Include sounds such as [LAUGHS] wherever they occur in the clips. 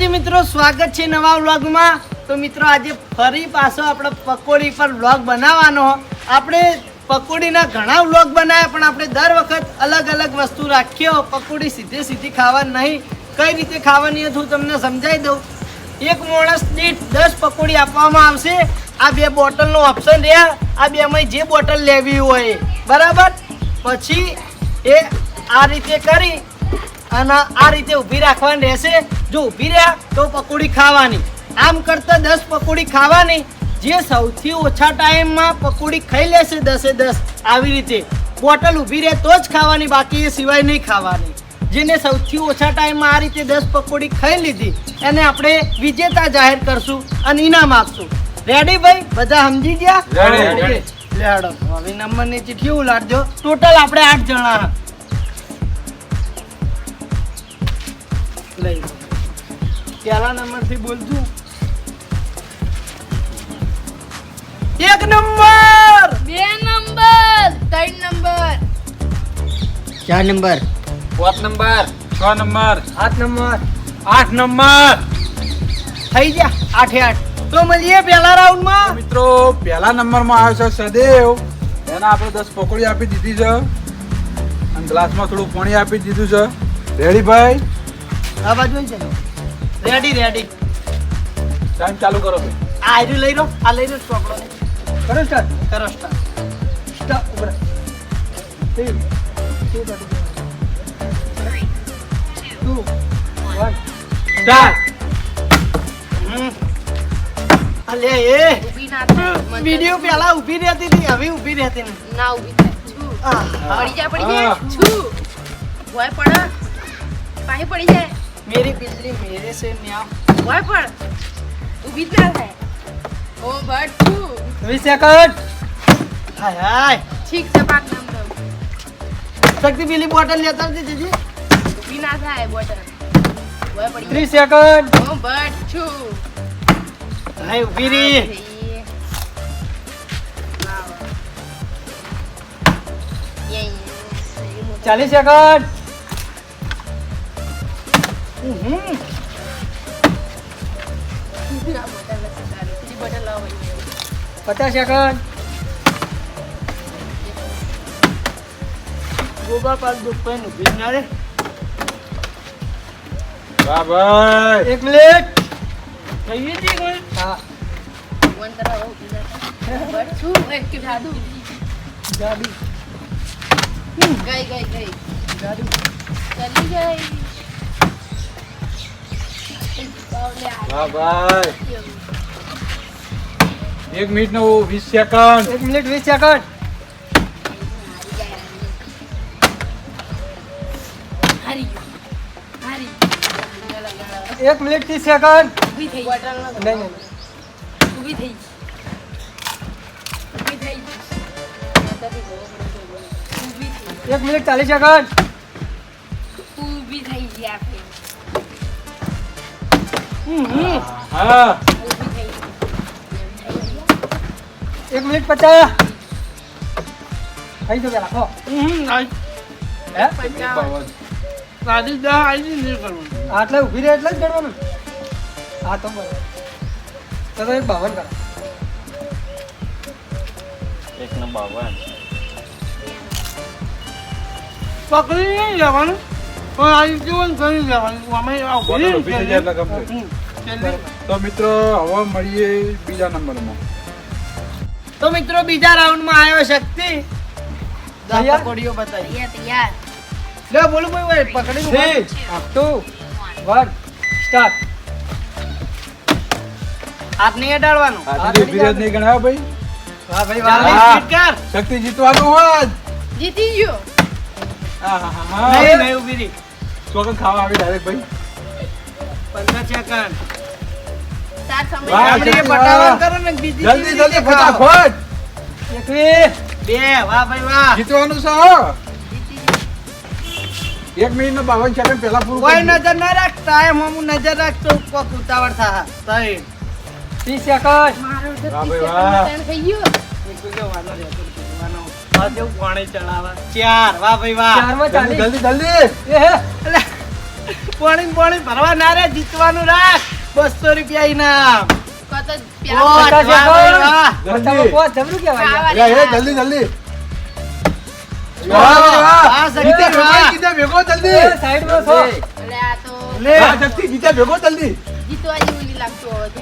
માતાજી મિત્રો, સ્વાગત છે નવા વ્લોગમાં. તો મિત્રો, આજે ફરી પાછો આપણે પકોડી પર વ્લોગ બનાવવાનો. આપણે પકોડીના ઘણા વ્લોગ બનાવ્યા, પણ આપણે દર વખત અલગ અલગ વસ્તુ રાખ્યો. પકોડી સીધે સીધી ખાવા નહીં. કઈ રીતે ખાવાની હતું તમને સમજાવી દઉં? એક માણસ દીઠ દસ પકોડી આપવામાં આવશે. આ બે બોટલનો ઓપ્શન રહ્યા. આ બેમાં જે બોટલ લેવી હોય. બરાબર? પછી એ આ રીતે કરી. અને આ રીતે ઊભી રાખવાની રહેશે. જો ઊભી રહ્યા તો પકોડી ખાવાની. આમ કરતા દસ પકોડી ખાવાની. જે સૌથી ઓછા ટાઈમમાં પકોડી ખાઈ લેશે દસે દસ. આવી રીતે બોટલ ઊભી રહે તો જ ખાવાની બાકી એ સિવાય નહીં ખાવાની. જેને સૌથી ઓછા ટાઈમમાં આ રીતે દસ પકોડી ખાઈ લીધી એને આપણે વિજેતા જાહેર કરશું અને ઇનામ આપશું. રેડી ભાઈ? બધા સમજી ગયા. હવે નંબરની ચીઠી ઉલાડજો. ટોટલ આપણે આઠ જણા. લઈ. પહેલા નંબરથી બોલજો. એક નંબર! બે નંબર ત્રણ નંબર. ચાર નંબર. પાંચ નંબર છ નંબર આઠ નંબર આઠ નંબર. થઈ ગયા. આઠે આઠ. તો મળીએ પહેલા રાઉન્ડમાં. મિત્રો પહેલા નંબરમાં આવ્યો છે સદેવ. એને આપણે દસ પકોડી આપી દીધી છે. અને ગ્લાસમાં થોડું પાણી આપી દીધું છે. રેડી ભાઈ? આ બાજુ છે રેડી રેડી ટાઈમ ચાલુ કરો આ આયરું લઈ લો આ લઈ લો ચોપડો. કરો સ્ટાર્ટ કરો સ્ટાર્ટ સ્ટાર્ટ ઉપર. Three, two, two, સ્ટાર્ટ હમ. અલે એ. વિડિયો પેલા ઊભી રહેતી હતી હવે ઊભી રહેતી નથી. ના ઊભી થાય. છું. પડી જાય પડી જાય. છું. ભય પડ પાણી પડી જાય. मेरी बिल्ली मेरे से म्याऊं ભોય પડ ઊભી જ ના થાય ઓ બટ છું વીસ સેકન્ડ હાય હાય ઠીક છે પાંચ નંબર શક્તિ પેલી બોટલ લેતા આવજે જીજી ઊભી ના થાય બોટલ ભોય પડી ત્રીસ સેકન્ડ જાય ઓ બટ છું હાય ઊભી રહી થઈ. વાવ. યે, યે. ચાલીસ સેકન્ડ પચાસ સેકન્ડ ગોબા દુઃખ ઊભી જ ના રે ભાઈ એક મિનિટ થઈ ગઈ કોઈ હા ભગવાન તારા થાય. બટ છું એ કે જાદુ ગાડી ગઈ ગઈ ગઈ ગાડી ચલી ગઈ વાહ ભાઈ ગયું. એક મિનિટ નો વીસ સેકન્ડ એક મિનિટ વીસ સેકન્ડ હારી ગયું. હારી ગયું. ગાળા, ગાળા. એક મિનિટ ત્રીસ સેકન્ડ ઊભી થઈ બોટલ નહીં નહીં ઊભી થઈ ઊભી થઈ માતાજી બહુ બધી છે. ઊભી થઈ એક મિનિટ ચાલીસ સેકન્ડ હા. એક મિનિટ પચાસ. થઈ જશે રાખો હે. પંચાવન સાડી દસ આવી નહીં કરવાનું. આટલે ઊભી રહે એટલે જ ગણવાનું હા તો બરાબર. તો એક બાવન કરો. એક નો બાવન. પકડી નહીં જવાનું પણ આવી જીવન કરી જવાનું અમે બોટલ તો મિત્રો હવે મળીએ બીજા નંબરમાં. તો મિત્રો બીજા રાઉન્ડમાં આવ્યો શક્તિ. દસ બતાવી. તૈયાર તૈયાર. લે બોલું કોઈ પકડી થ્રી ટુ વન સ્ટાર્ટ. હાથ નહીં અડાડવાનો. નહીં ગણાયો ભાઈ. વાહ ભાઈ વાહ કર શક્તિ જીતવાનું હોય જીતી ગયો. હા હા હા. નહીં નહીં ઊભી રહી. ચોકન ખાવા આવી ડાયરેક્ટ ભાઈ. પંદર સેકન્ડ. વાહ, જલ્દી, વાહ. જલ્દી. ફટાફટ. બે વાહ ભાઈ વાહ. જીતવાનું છે એક મિનિટ નો બાવન સેકન્ડ પહેલા પૂરું કોઈ નજર ના રાખતા એમ હું નજર રાખતો કોક ઉતાવળ થા સહી ત્રીસ સેકન્ડ. મારો તો વાહ ભાઈ, સેકન્ડ થઈ ગયો. પાણી ચડાવવા ચાર. વાહ ભાઈ વાહ. ચારમાં જલ્દી જલ્દી. પાણી પાણી ભરવા ના રે જીતવાનું રાખ. બસો રૂપિયા ઇનામ. જલ્દી. જલ્દી. ભેગો, જલ્દી. ભેગો જીતવા જેવું લાગતું.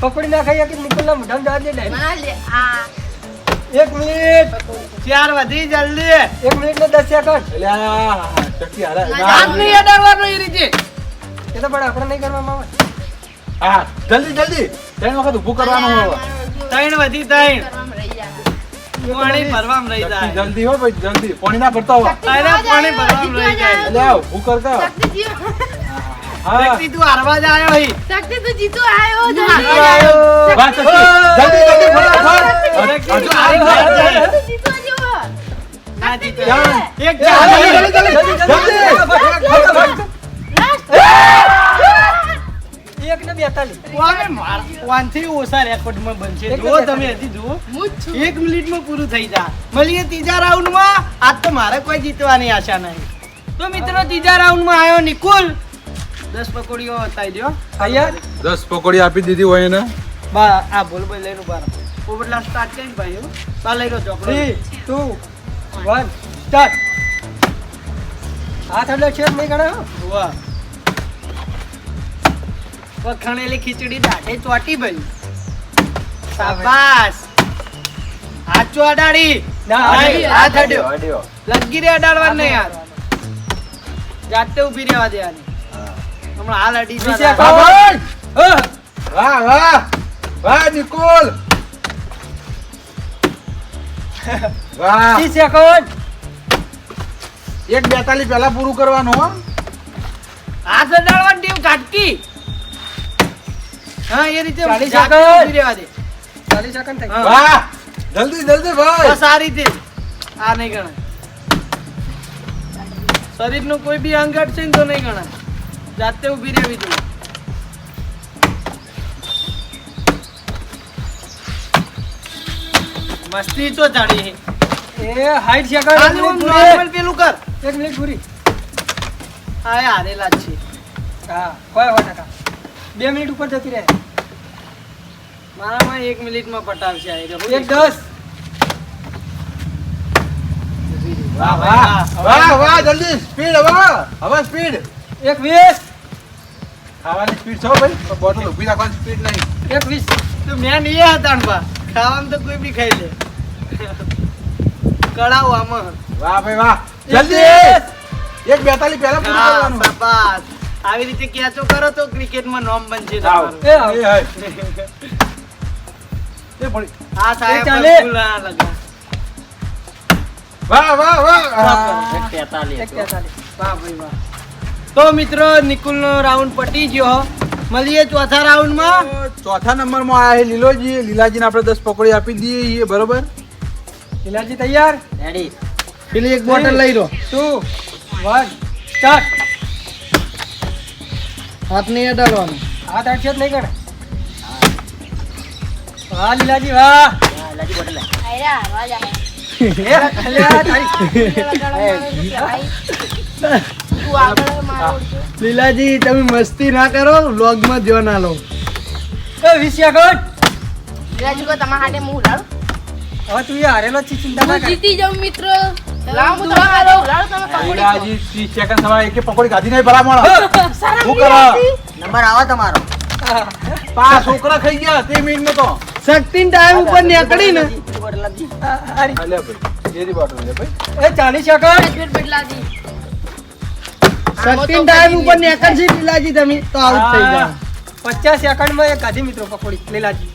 પકોડી ના ખાઈ કે નિકોલના મોઢામાં જવા દે એક મિનિટ. ચાર વધી જલ્દી. એક મિનિટ ને દસ સેકન્ડ. એટલે હારે. હાથ નહીં અડાડવાનો એ રીતે. એ તો પણ આપણે નહીં કરવામાં આવે હા જલ્દી જલ્દી. ત્રણ વખત ઊભું કરવાનું હોય. ત્રણ વધી ત્રણ. પાણી ભરવામાં રહી જાય. જલ્દી હો ભાઈ જલ્દી. પાણી ના ભરતા હો. શક્તિ અરે, પાણી ભરવામાં રહી જાય. જાય. એટલે ઊભું કરતા શક્તિ જીવ- તું હારવા જ આવ્યો હી. શક્તિ તું જીતો આવ્યો જલ્દી આવ્યો. બસ શક્તિ જલ્દી જલ્દી ફટાફટ. હજુ હારી જાય. જાય. શક્તિ ના જીતે. એક જલ્દી, જલ્દી, જલ્દી. એક ને બેતાલીસ. કોને ઓછા રેકોર્ડમાં બનશે. એક તમે હજી જુઓ. હું જ છું. એક મિનિટમાં પૂરું થઈ જા. મળીએ ત્રીજા રાઉન્ડમાં આજ તો મારે કોઈ જીતવાની આશા નહીં. તો મિત્રો ત્રીજા રાઉન્ડમાં આવ્યો નિકુલ. દસ પકોડીઓ બતાવી દો તૈયાર દસ પકોડી આપી દીધી હોય એને. બા આ બોલ બોલ લઈને બાર પોપટલા સ્ટાર્ટ કરી ભાઈ બા લઈ લો ચોકડો. થ્રી ટુ વન સ્ટાર્ટ હાથ એટલે છે નહીં ગણા વાહ. વખણેલી ખીચડી દાઢે ચોટી ભાઈ. શાબાશ. આચો અડાડી. હાથ અડ્યો. લગી રે અડાડવા નહીં યાર. જાતે ઊભી રહેવા દેવાની. હમણાં હાલ અડી નીચે. હા. વાહ વાહ! વાહ નિકોલ! વાહ! ત્રીસ સેકન્ડ એક બેતાલીસ પહેલા પૂરું કરવાનું હો. હાથ અડાડવાની ટીમ કાટકી હા એ રીતે ચાલીસ સેકન્ડ. રહેવા દે. ચાલીસ સેકન્ડ થઈ વાહ! જલ્દી જલ્દી ભાઈ! બસ આ રીતે આ નહીં ગણાય. શરીરનું કોઈ બી અંગ ને તો નહીં ગણાય. જાતે ઊભી રહેવી જોઈએ મસ્તી તો જાણી એ હાઈટ છે એક નોર્મલ પેલું કર. એક મિનિટ પૂરી હા એ હારેલા જ છે. હા કોઈ સો ટકા બે મિનિટ ઉપર જતી રહે. મારામાં એક મિનિટમાં પટાવશે આ એક દસ. વાહ વાહ. વાહ વાહ. જલ્દી સ્પીડ હવે હવે સ્પીડ એક વીસ. ખાવાની સ્પીડ છો ભાઈ. બોટલ ઊભી રાખવાની સ્પીડ નહીં. એક વીસ. તો મેં નહીં હતા બા ખાવાનું તો કોઈ બી ખાઈ લે. કળાવ આમાં. વાહ ભાઈ વાહ. જલ્દી. એક બેતાલી પહેલા પૂરું કરવાનું. શાબાશ. આવી રીતે કેચો કરો તો ક્રિકેટમાં નોમ બનશે. તમારું. એ. એ પડી. આ સાહેબ ચાલે. વાહ વાહ વાહ. એક એક તેતાલીસ વાહ ભાઈ વાહ. તો મિત્રો નિકુલનો રાઉન્ડ પટી ગયો. મળીએ ચોથા રાઉન્ડમાં ચોથા નંબરમાં આયા છે લીલોજી. લીલાજીને આપણે દસ પકોડી આપી દઈએ છીએ બરોબર? લીલાજી તૈયાર? રેડી પેલી એક બોટલ લઈ લો. ટુ વન સ્ટાર્ટ હાથ નહીં અડાડવાનું હાથ છે જ નહીં કરે વાહ લીલાજી વાહ. લીલાજી બોટલ. આયરા, વાહ આવે. [LAUGHS] [LAUGHS] લીલાજી તમે મસ્તી ના કરો વ્લોગમાં જો ના લો. એ સેકન્ડ વિરાજુ કહો, તમારા હાટે હું ઉલાડું? હવે તું એ હારેલો છે, ચિંતા ના કર. જીતી જાઉં મિત્ર. લાવો હું તમારા હાથે ઉલાડું, તમે પકોડી લીલાજી ત્રીસ સેકન્ડ સમય એકે પકોડી ખાધી નહીં ભલામણ. શરમ શું કરો? નંબર આવો તમારો. પા છોકરા ખાઈ ગયા તે મિનિટમાં તો. શક્તિન ટાઈમ ઉપર નીકળી ને બીજી બોટલ લાવજી. આ, હારી. હા, લે ભાઈ. એરી બોટલ લે ભાઈ. એ ચાલીસ સેકન્ડ. બદલાજી. શક્તિન ટાઈમ ઉપર નીકળશે લીલાજી તમે તો આઉટ થઈ ગયા પચાસ સેકન્ડમાં એક ગાધી મિત્રો પકોડી લીલાજી.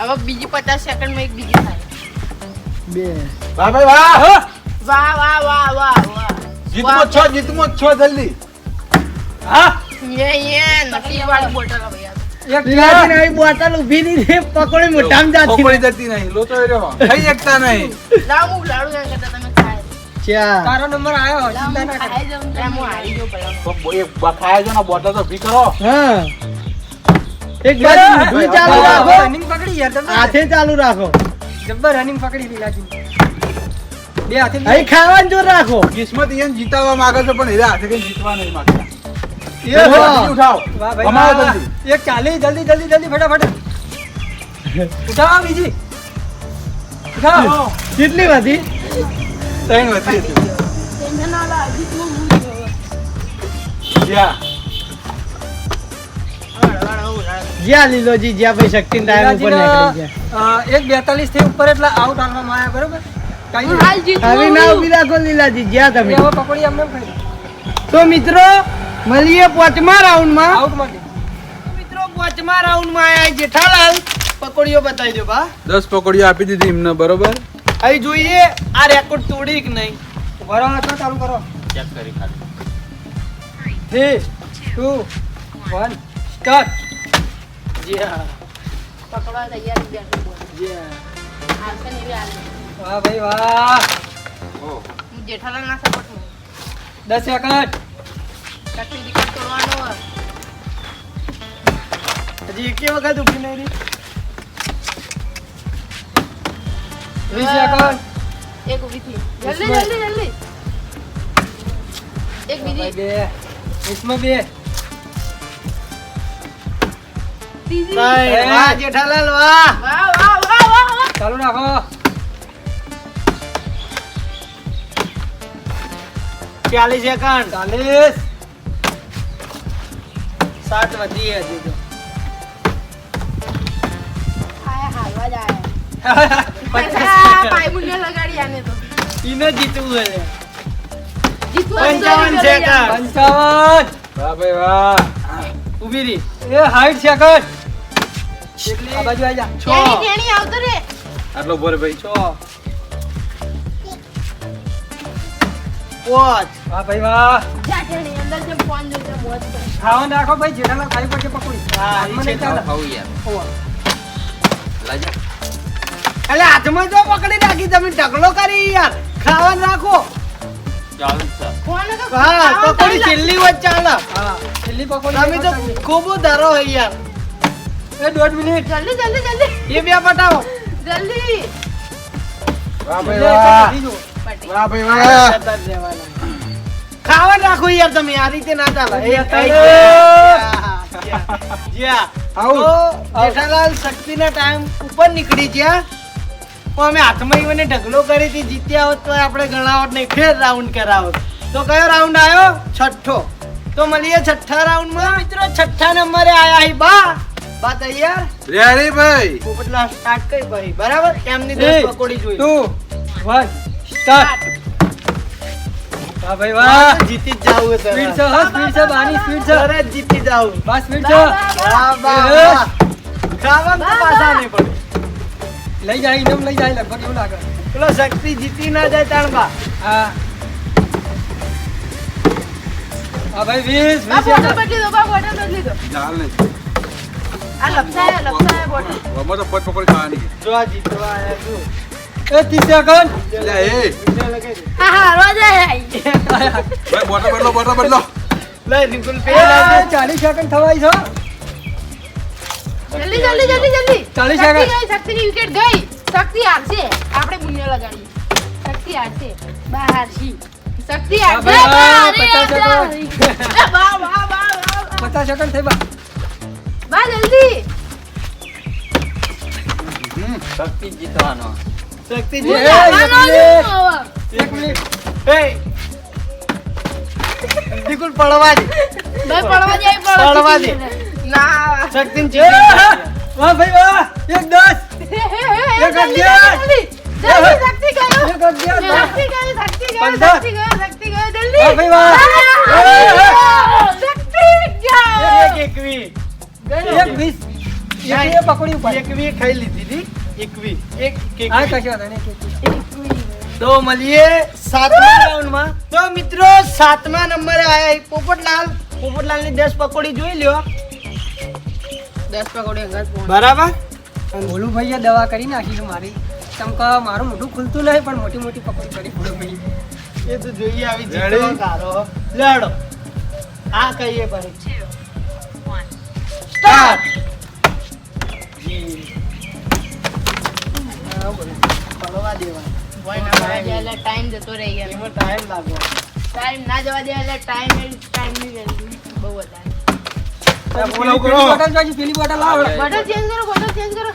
હવે બીજી પચાસ સેકન્ડમાં એક બીજી થાય. બે. વાહ ભાઈ વાહ! વાહ વાહ વાહ વાહ વાહ. જીતમો છો જીતમો છો જલ્દી. હા? યે યે નસીબવાળી બોટલ હવે. એક લીલાજી આવી બોટલ ઊભી નહીં રહે પકોડી મોઢામાં જાતી પકોડી જતી નહીં લોચો એ રહ્યો. ખાઈ શકતા નહીં. લાવું લાડુ તમે તારો નંબર આવ્યો ચિંતા ના કર એ છે ને બોટલ તો ભી કરો. હા. એક બાજુ ઊંધું ચાલુ રાખો. રનિંગ પકડી યાર જબ્બર હાથે ચાલુ રાખો. જબ્બર રનિંગ પકડી લીલાજી બે હાથે અહીં ખાવાનું જોર રાખો. કિસ્મત એમ જીતાડવા માંગે છે પણ એના હાથે કઈ જીતવા નહીં માંગતા એ એક ચાલી જલ્દી જલ્દી જલ્દી ફટાફટ. ઉઠાવો બીજી. ઉઠાવો. કેટલી વધી ત્રણ વધી હતી જ્યાં લીલોજી જ્યાં ભાઈ શક્તિ ટાઈમ ઉપર નીકળી ગયા. એક બેતાલીસથી ઉપર એટલે આઉટ આલવામાં આવ્યા બરોબર? હવે ના ઊભી રાખો લીલાજી જ્યાં તમે. પકડી અમને તો મિત્રો મળીએ પાંચમા રાઉન્ડમાં આઉટ માટે મિત્રો પાંચમા રાઉન્ડમાં આયા જેઠાલાલ. પકોડીઓ બતાવી દો બા. દસ પકોડીઓ આપી દીધી એમને બરોબર? અહીં જોઈએ આ રેકોર્ડ તોડી કે નહીં? ઊભા રહો ચાલુ કરો. થ્રી ટુ વન સ્ટાર્ટ જી હા પકડવા તૈયાર બેઠું બોલ. જી હા હાલશે ને એવી વાહ ભાઈ વાહ. હું જેઠાલાલના સપોર્ટમાં. દસ સેકન્ડ કટની ટિકિટ તોડવાનો હજી એક વખત ઊભી નહીં રહી. વીસ સેકન્ડ એક ઊભી થઈ. જલ્દી વિસ્મય. જલ્દી જલ્દી એક ભાઈ બીજી બે વીસમાં બે ત્રીજી ભાઈ, એ. વાહ જેઠાલાલ વાહ વાહ વાહ વાહ વાહ વાહ ચાલુ રાખો ચાલીસ સેકન્ડ ચાલીસ સાત વધી હજી તો આયા હાલવા જ આયા. પચાસ પાયમુંડને લગાડી આને તો. ઈને જીતવું છે પંચાવન જા. સેકન્ડ પંચાવન વાહ ભાઈ વાહ ઊભી રહી એ સાઠ સેકન્ડ કેટલી? આ બાજુ આવી જા છ ટેણી આવતો રે. આટલો ભરે ભાઈ છ પાંચ વાહ ભાઈ વાહ જા ટેણી, અંદર જેમ ફોન જોઈને મોજ કર. ખાવાનું રાખો ભાઈ જેઠાલાલ ખાઈ પડશે પકોડી હા, હાથમાં ઈ નહીં છે ચાલે. ઓવા. એટલે હાથમાં જો પકડી રાખી તમે ઢગલો કરી યાર. ખાવા રાખો ફોન હા પકોડી છેલ્લી વચ્ચે ચાલે. છેલ્લી પકોડી તમે તો ખૂબ ધરો હે યાર. એ દોઢ મિનિટ. જલ્દી જલ્દી જલ્દી. એ બે પટાવો. જલ્દી. વાહ ભાઈ વાહ. પતી જુઓ. પટી. વાહ ભાઈ વાહ. ખાવાનું રાખો યાર તમે આ રીતે ના ચાલે. એ. જ્યાં. જેઠાલાલ શક્તિના ટાઈમ ઉપર નીકળી ગયા. તો અમે હાથમાં ઈવને ઢગલો કરી જીત્યા હોત તો આપણે ગણાવત નહીં ફેર રાઉન્ડ કરાવો તો કયો રાઉન્ડ આવ્યો છઠ્ઠો. તો મળીએ છઠ્ઠા રાઉન્ડમાં મિત્રો છઠ્ઠા નંબરે આયા હી બા. બા તૈયાર? રેડી ભાઈ. પોપટલા સ્ટાર્ટ કરી ભાઈ બરાબર? એમની દસ પકોડી જોઈ. ટુ વન સ્ટાર્ટ વાહ ભાઈ વાહ. જીતી જ જાવ સ્પીડ છે હા સ્પીડ છે બાની સ્પીડ છે. જીતી જાવ બસ સ્પીડ છે. વાહ, વાહ, ખાવાનું બા. નહીં પડે. લઈ જાય ઇનામ લઈ જાય લગભગ એવું લાગે. પેલો શક્તિ જીતી ના જાય તાણબા હા. હા ભાઈ વીસ વીસ બોટલ બદલી દો બા બોટલ બદલી દો. ચાલ નહીં આ લપસાય લપસાય બોટલ. આમાં તો પચ પકોડી ખાવાની. જો આ જીતવા આયા છું. એ. હા હા હારવા જાય ભાઈ બોટલ બદલો બોટલ બદલો. લઈ નિકુલ એ, પેલ આપે. ચાલીસ સેકન્ડ થવાય છે. જલ્દી જલ્દી જલ્દી જલ્દી. ચાલીસ શક્તિ સેકન્ડ. શક્તિની વિકેટ ગઈ. શક્તિ હારશે આપણે બુનિયા લગાડી શક્તિ હારશે બહાર છી શક્તિ હારશે પચાસ સેકન્ડ થઈ બા બા જલ્દી. શક્તિ જીતવાનો. શક્તિ જીતે. લાવવાનો એક મિનિટ. એ. નિકુલ પડવા દે. ભાઈ પડવા જાય પડવા દે. ના. શક્તિ જીતી. વાહ ભાઈ વાહ એક દસ. હે, હે, હે, હે, એક અગિયાર. તો મળીએ સાતમા રાઉન્ડમાં. તો મિત્રો સાતમા નંબરે આયા પોપટલાલ. પોપટલાલની દસ પકોડી જોઈ લ્યો. દસ પકોડી અંગત બરાબર? ભોલું ભાઈએ દવા કરી નાખી છે મારી. ચમકા મારું મોઢું ખુલતું નહીં પણ મોટી મોટી પકોડી કરી ભોલું ભાઈ એ તો જોઈએ આવી? જીતવા કારો લડો. આ કહીએ ભાઈ સ્ટાર્ટ પડવા દેવા કોઈ ટાઈમ જતો રહી ગયો ટાઈમ લાગવા ટાઈમ ના જવા દે એટલે ટાઈમ ટાઈમની વેલ્યુ બહુ વધારે. પેલી કરો. બોટલ જોઈશે, પેલી બોટલ લાવો. બોટલ ચેન્જ કરો બોટલ ચેન્જ કરો.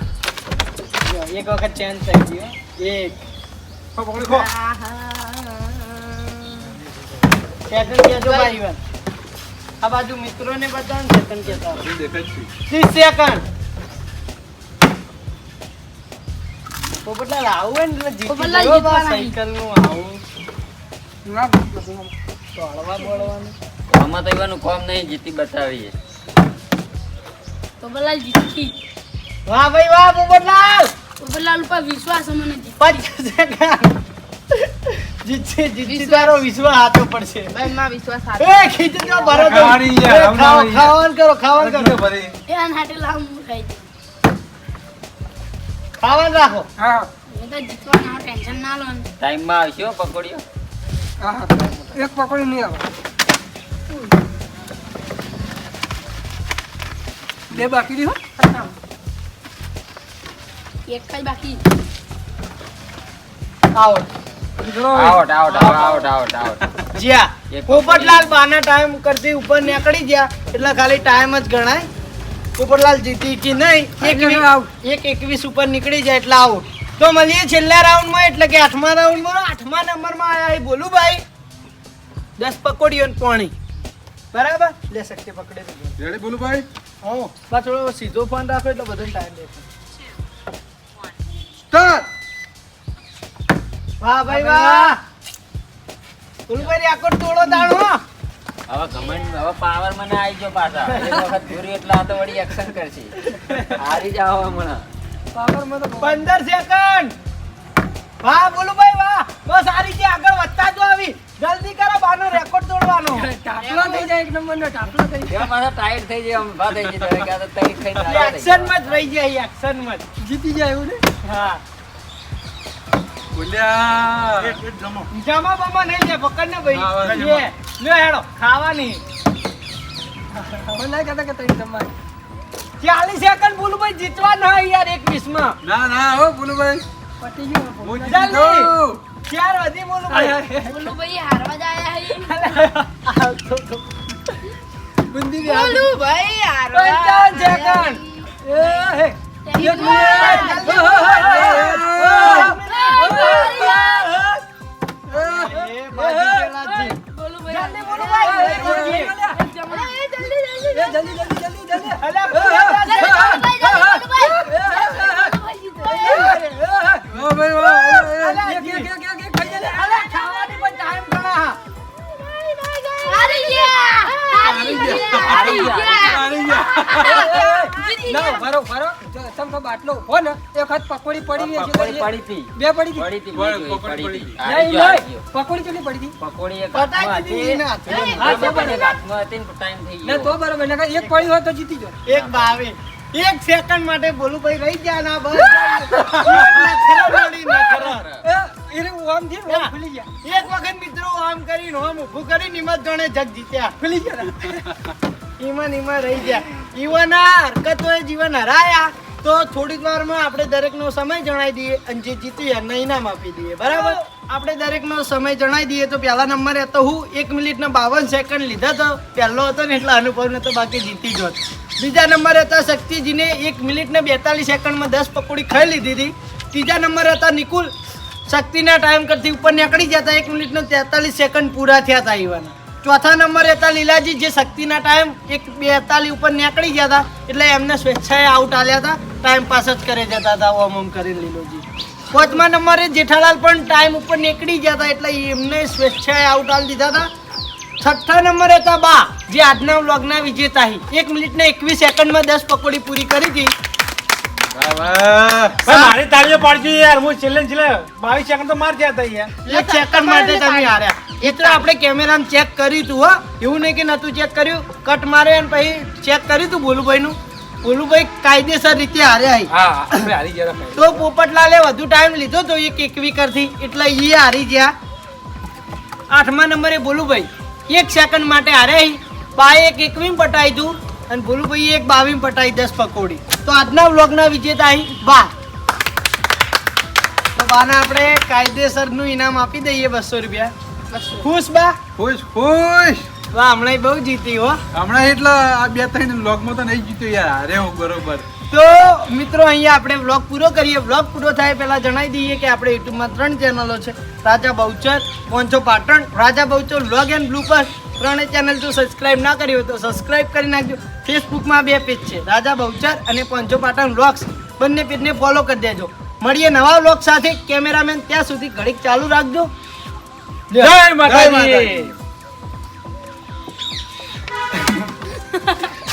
એક વખત ચેન્જ થઈ ગયો. એક. પકોડી ખો. સેકન્ડ કહેજો ભાઈ. આ બાજુ મિત્રોને બતાવો ને સેકન્ડ કહેતા દેખાય છે. ત્રીસ સેકન્ડ. પોપટલાલ આવું ને એટલે જીતી. સાયકલનું આવું. ના, આમાં તો એવાનું કોમ નહીં જીતી બતાવીએ. તો બલાલ જીતી. વાહ ભાઈ વાહ બબલાલ બબલાલ બલાલ ઉપર વિશ્વાસ મને જીત. જીતશે જીતશે તારો વિશ્વાસ. હાથો પડશે. ભાઈ માં વિશ્વાસ એ ખીચડી તો ભરો તો. ખાવાની કરો ખાવાનું કરો. ભરી? આન હાટે લાવ હું ખાઈ ખાવાનું રાખો. હા, એ તો જીતવાના ટેન્શન ના લો. ને ટાઈમમાં આવશે પકોડીઓ. હા, હા. એક પકોડી નહીં આવે. બે બાકી રહી હો. એક ખાઈ બાકી. આવો out out out out out જ્યાં એક પોપટલાલ બાના ટાઈમ કરતી ઉપર નીકળી ગયા એટલે ખાલી ટાઈમ જ ગણાય. પોપટલાલ જીતી કે નહીં એક એટલે વી- out. એક એકવીસ ઉપર નીકળી જાય એટલે આઉટ તો મળીએ છેલ્લા રાઉન્ડમાં એટલે કે આઠમા રાઉન્ડમાં આઠમા નંબરમાં આયા એ બોલું ભાઈ દસ પકોડીઓ ને પાણી. બરાબર? લે શકતે પકડે રેડી બોલું ભાઈ હા બસ થોડો સીધો ફોન રાખો એટલે બધો ટાઈમ દેખો સ્ટાર્ટ વાહ ભાઈ વાહ! બોલું રેકોર્ડ તોડો દાણો. હવે ઘમંડ હવે પાવર મને આવી ગયો પાછા. એક વખત જોયું એટલે આ તો વળી એક્શન કરશે. હારી જાવ હમણાં. પાવરમાં તો પંદર સેકન્ડ વાહ બોલું ભાઈ વાહ. બસ આ રીતે આગળ વધતા જો આવી જલ્દી કરો બાનો રેકોર્ડ તોડવાનો ટાપલો થઈ જાય એક નંબરનો ટાપલો થઈ જાય. મારા ટાયર થઈ જાય આમ થઈ જાય હવે કે આ તો તરી ખાઈને આવ્યા એક્શનમાં રહી જાય એક્શનમાં જીતી જાય એવું ને? હા. બોલ્યા. જમો જમા બમા નહીં જાય પકડ ને ભાઈ લે લે હેડો ખાવાની. મને ના કહેતા કે તઈ તમારે ચાલીસ સેકન્ડ બોલું ભાઈ જીતવા ના યાર એક વીસમાં ના ના હો ભૂલભાઈ. ભાઈ પતી ગયું. જલ્દી. ચાર વધી બોલું ભાઈ. બોલું ભાઈ હારવા જાય આવતો તો. બુંદી. બોલું ભાઈ હારવા સેકન્ડ. એ, હે. એક મિનિટ. એ બાજી ગયેલા છે. બોલું ભાઈ. જલ્દી જલ્દી જલ્દી જલ્દી એ, જલ્દી જલ્દી. જલ્દી ફરો તમ તો બાટલો ઊભો ને, એક હાથ પકોડી પડી પકોડી પડી હતી બે પડી હતી? પડી હતી નહીં, ગયો, નહીં. પકોડી કેટલી પડી હતી? પકોડી એક હાથમાં હતી. હા, તો પણ એક હાથમાં હતી ને ટાઈમ થઈ ના, ગયો તો બરાબર. નકર એક પડી હોય તો જીતી જો એક બાવી એક સેકન્ડ માટે બોલું ભાઈ રહી ગયા ના બસ ને. એક વખત મિત્રો આમ કરીને આમ ઉભું કરી નિમત ગણે જગ જીત્યા ખુલી ગયા. ઈમાં ને ઈમાં રહી ગયા. ઈવાના હરકતોએ જીવન હરાયા. તો થોડીક વારમાં આપણે દરેકનો સમય જણાવી દઈએ અને જે જીતી એને ઇનામ આપી દઈએ. બરાબર? આપણે દરેકનો સમય જણાવી દઈએ તો પહેલા નંબરે હતો હું એક મિનિટના બાવન સેકન્ડ લીધા તો પહેલો હતો ને એટલે અનુભવ નતો બાકી જીતી જ હોત. બીજા નંબરે હતા શક્તિજીને એક મિનિટને બેતાલીસ સેકન્ડમાં દસ પકોડી ખાઈ લીધી હતી. ત્રીજા નંબરે હતા નિકુલ શક્તિના ટાઈમ કરતી ઉપર નીકળી જતા એક મિનિટનો તેતાલીસ સેકન્ડ પૂરા થયા હતા ઈવાના ચોથા નંબરે હતા લીલાજી જે શક્તિના ટાઈમ એક બેતાલી ઉપર નીકળી ગયા હતા એટલે એમને સ્વેચ્છાએ આઉટ આલ્યા હતા. ટાઈમ પાસ જ કરી જતા હતા ઓમ ઓમ કરીને લીલોજી. પાંચમા નંબરે જેઠાલાલ પણ ટાઈમ ઉપર નીકળી ગયા હતા એટલે એમને સ્વેચ્છાએ આઉટ આલી દીધા હતા. છઠ્ઠા નંબરે હતા બા જે આજના વ્લોગના વિજેતા હી. એક મિનિટ ને એકવીસ સેકન્ડમાં દસ પકોડી પૂરી કરી હતી. મારી તાળીઓ પાડજો યાર હું છેલ્લે છેલ્લે બાવીસ સેકન્ડ તો માર થયા હતા યાર એક સેકન્ડ માટે તમે હાર્યા. એ તો આપણે કેમેરામાં ચેક કર્યું તું હો. એવું નહીં કે નતું ચેક કર્યું. કટ માર્યો અને પછી ચેક કર્યું તું ભોલુભાઈ નું ભોલુભાઈ કાયદેસર રીતે હારી ભાઈ. તો પોપટલાલે વધુ ટાઈમ લીધો તો એક એકવીકરથી એટલે એ હારી ગયા. આઠમા નંબરે ભોલુભાઈ એક સેકન્ડ માટે હાર્યા હી. બાએ એક એકવીમ પટાઈ તું અને ભોલુભાઈ એક બાવીમ પટાઈ દસ પકોડી. તો આજના વ્લોગના વિજેતા અહીં બા. તો બાને આપણે કાયદેસરનું ઇનામ આપી દઈએ બસો રૂપિયા. ખુશ બા? ખુશ ખુશ. બા હમણાં બહુ જીતી હો. હમણાં એટલે આ બે ત્રણ વ્લોગમાં તો નહીં જીત્યો યાર. અરે હું બરોબર. તો મિત્રો અહીંયા આપણે વ્લોગ પૂરો કરીએ. વ્લોગ પૂરો થાય પહેલા જણાવી દઈએ કે આપણે યુટ્યુબમાં ત્રણ ચેનલો છે. Raja Bahuchar પોંચો Patan. Raja Bahuchar vlog and blooper ત્રણેય ચેનલ જો સબસ્ક્રાઇબ ના કરી હોય તો સબસ્ક્રાઇબ કરી નાખજો. ફેસબુકમાં બે પેજ છે. રાજા બહુચર અને પોંચો પાટણ વ્લોગ્સ બંને પેજને ફોલો કરી દેજો. મળીએ નવા વ્લોગ સાથે. કેમેરામેન ત્યાં સુધી ઘડીક ચાલુ રાખજો. જય માતાજી.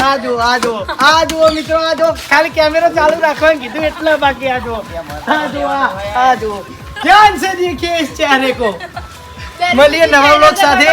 આજો આજો આજો મિત્રો આજો ખાલી કેમેરો ચાલુ રાખવાનું કીધું એટલા બાકી આજો આજો આજો ધ્યાન સે દેખીએ ઇસ ચહેરે કો મળીએ નવા વ્લોગ સાથે.